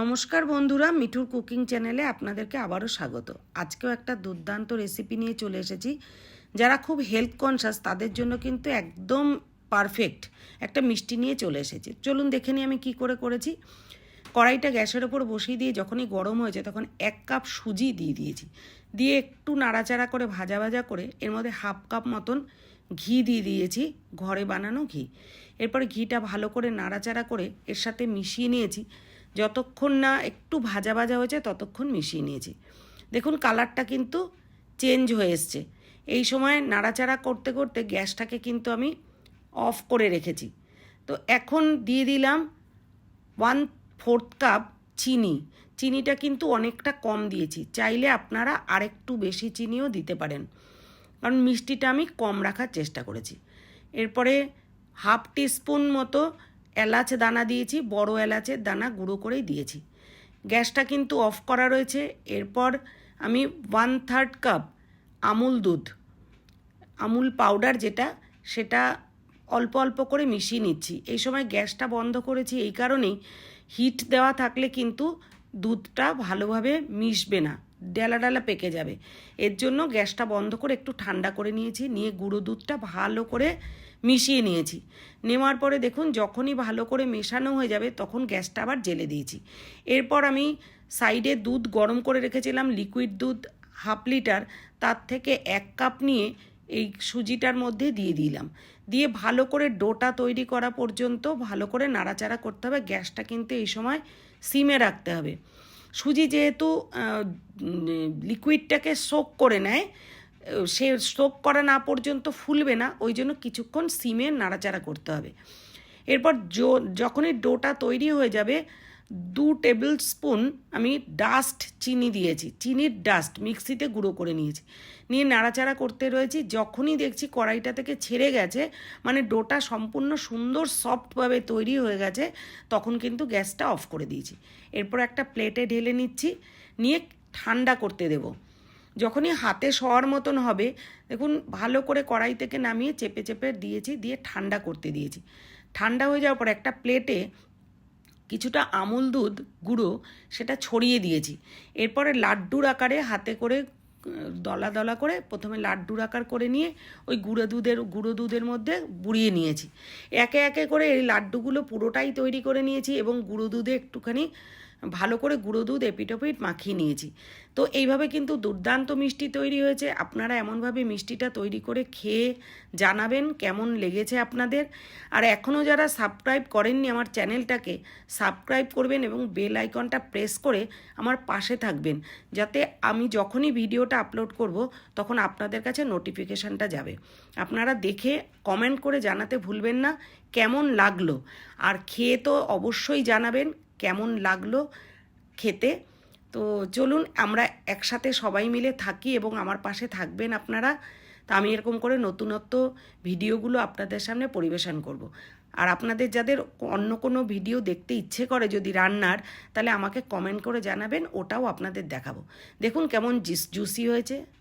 নমস্কার বন্ধুরা, মিঠুর কুকিং চ্যানেলে আপনাদেরকে আবারও স্বাগত। আজকেও একটা দুর্দান্ত রেসিপি নিয়ে চলে এসেছি। যারা খুব হেলথ কনসাস তাদের জন্য কিন্তু একদম পারফেক্ট একটা মিষ্টি নিয়ে চলে এসেছি। চলুন দেখে নিই আমি কি করে করেছি। কড়াইটা গ্যাসের ওপর বসিয়ে দিয়ে যখনই গরম হয়েছে তখন এক কাপ সুজি দিয়ে দিয়েছি। দিয়ে একটু নাড়াচাড়া করে ভাজা ভাজা করে এর মধ্যে হাফ কাপ মতন ঘি দিয়ে দিয়েছি, ঘরে বানানো ঘি। এরপরে ঘিটা ভালো করে নাড়াচাড়া করে এর সাথে মিশিয়ে নিয়েছি। যতক্ষণ না একটু ভাজা ভাজা হয়েছে, ততক্ষণ মিশিয়ে নিয়েছি। দেখুন, কালারটা কিন্তু চেঞ্জ হয়ে এসছে। এই সময় নাড়াচাড়া করতে করতে গ্যাসটাকে কিন্তু আমি অফ করে রেখেছি। তো এখন দিয়ে দিলাম ওয়ান ফোর্থ কাপ চিনি। চিনিটা কিন্তু অনেকটা কম দিয়েছি। চাইলে আপনারা আরেকটু বেশি চিনিও দিতে পারেন। কারণ মিষ্টিটা আমি কম রাখার চেষ্টা করেছি। এরপরে হাফ টিস্পুন মতো এলাচ দানা দিয়েছি, বড় এলাচের দানা গুঁড়ো করেই দিয়েছি। গ্যাসটা কিন্তু অফ করা রয়েছে। এরপর আমি ওয়ান থার্ড কাপ আমুল দুধ, আমুল পাউডার যেটা, সেটা অল্প অল্প করে মিশিয়ে নিচ্ছি। এই সময় গ্যাসটা বন্ধ করেছি, এই কারণেই হিট দেওয়া থাকলে কিন্তু দুধটা ভালোভাবে মিশবে না। ডালা ডালা পেকে যাবে। এর জন্য গ্যাসটা বন্ধ করে একটু ঠান্ডা করে নিয়েছি, নিয়ে গুঁড়ো দুধটা ভালো করে মিশিয়ে নিয়েছি। নেওয়ার পরে দেখুন, যখনই ভালো করে মেশানো হয়ে যাবে, তখন গ্যাসটা আবার জেলে দিয়েছি। এরপর আমি সাইডে দুধ গরম করে রেখেছিলাম, লিকুইড দুধ হাফ লিটার, তার থেকে এক কাপ নিয়ে এই সুজিটার মধ্যে দিয়ে দিলাম। দিয়ে ভালো করে ডোটা তৈরি করা পর্যন্ত ভালো করে নাড়াচাড়া করতে হবে। গ্যাসটা কিন্তু এই সময় সিমে রাখতে হবে। সুজি যেহেতু লিকুইডটাকে সোক করে নেয় সে সোক করা না পর্যন্ত ফুলবে না, ওই জন্য কিছুক্ষণ সিমে নাড়াচাড়া করতে হবে। এরপর যখনই ডোটা তৈরি হয়ে যাবে দু টেবিল স্পুন আমি ডাস্ট চিনি দিয়েছি, চিনির ডাস্ট মিক্সিতে গুঁড়ো করে নিয়েছি। নিয়ে নাড়াচাড়া করতে রয়েছি, যখনই দেখছি কড়াইটা থেকে ছেড়ে গেছে মানে ডোটা সম্পূর্ণ সুন্দর সফটভাবে তৈরি হয়ে গেছে, তখন কিন্তু গ্যাসটা অফ করে দিয়েছি। এরপর একটা প্লেটে ঢেলে নিচ্ছি, নিয়ে ঠান্ডা করতে দেবো। যখনই হাতে শোয়ার মতন হবে, দেখুন ভালো করে কড়াই থেকে নামিয়ে চেপে চেপে দিয়েছি, দিয়ে ঠান্ডা করতে দিয়েছি। ঠান্ডা হয়ে যাওয়ার পর একটা প্লেটে কিছুটা আমুল দুধ গুঁড়ো সেটা ছড়িয়ে দিয়েছি। এরপরে লাড্ডুর আকারে হাতে করে দলা দলা করে প্রথমে লাড্ডুর আকার করে নিয়ে ওই গুঁড়ো দুধের গুঁড়ো দুধের মধ্যে বুড়িয়ে নিয়েছি। একে একে করে এই লাড্ডুগুলো পুরোটাই তৈরি করে নিয়েছি এবং গুঁড়ো দুধে একটুখানি ভালো করে গুঁড়ো দুধ, এপিটোপিট মাখিয়ে নিয়েছি। তো এইভাবে কিন্তু দুর্দান্ত মিষ্টি তৈরি হয়েছে। আপনারা এমনভাবে মিষ্টিটা তৈরি করে খেয়ে জানাবেন কেমন লেগেছে আপনাদের। আর এখনও যারা সাবস্ক্রাইব করেননি আমার চ্যানেলটাকে, সাবস্ক্রাইব করবেন এবং বেল আইকনটা প্রেস করে আমার পাশে থাকবেন। যাতে আমি যখনই ভিডিওটা আপলোড করব, তখন আপনাদের কাছে নোটিফিকেশানটা যাবে। আপনারা দেখে, কমেন্ট করে জানাতে ভুলবেন না, কেমন লাগল। আর খেয়ে তো অবশ্যই জানাবেন। কেমন লাগল খেতে? তো চলুন, আমরা একসাথে সবাই মিলে থাকি এবং আমার পাশে থাকবেন আপনারা। তা আমি এরকম করে নতুনত্ব ভিডিওগুলো আপনাদের সামনে পরিবেশন করব। আর আপনাদের যাদের অন্য কোনো ভিডিও দেখতে ইচ্ছে করে যদি রান্নার, তাহলে আমাকে কমেন্ট করে জানাবেন, ওটাও আপনাদের দেখাবো। দেখুন কেমন জুসি হয়েছে।